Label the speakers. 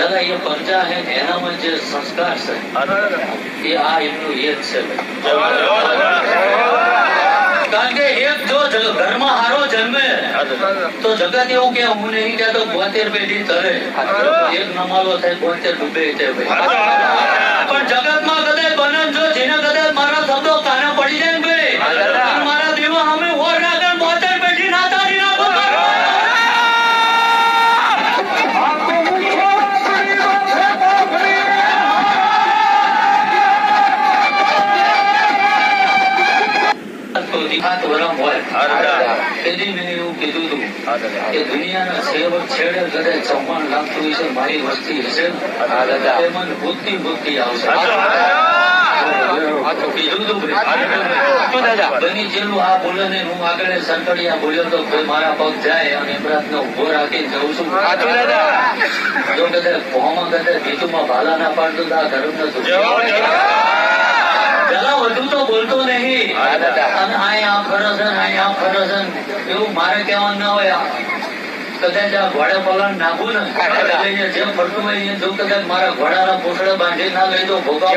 Speaker 1: દાદા એ પંચા હે ને એનામાં જે સંસ્કાર છે, એ આ એમનું એક છે. કારણ કે એક જ- ઘરમાં હારો જન્મે, તો જગત એવું કે હું નહીં કહેતો, બોતેર પેઢી તરે. એક નમાલો થાય, બોતેર ડૂબે તે ભાઈ. હાથ વરમ હોય. તેથી મેં એવું કીધું હતું કે દુનિયાના સેવક છેડે કરે ચૌહાણ લાગતું હશે મારી વસ્તી હશે. ને, બુદ્ધિ ભૂતની આવશે. કીધું હતું ભાઈ. બની જેલું આ બોલે ને હું આગળ સંકળિયા બોલ્યો તો કોઈ મારા પગ જાય અને એમરાતને ઊભો રાખીને જઉં છું. જો કદાચ ભોમાં કદાચ ભાલા ના પાડતો તો આ ધર્મ નતું. પેલા વધુ તો બોલતો નહીં. અને આય આમ ફરો છે આમ ફરો છે એવું મારે કહેવાનું ના હોય કદાચ આ ઘોડે પલાણ નાખું ને અહીંયા જેમ ફરતું હોય અહીંયા જો કદાચ મારા ઘોડાના પોસડે બાંધી ના લઈ દો ભોગા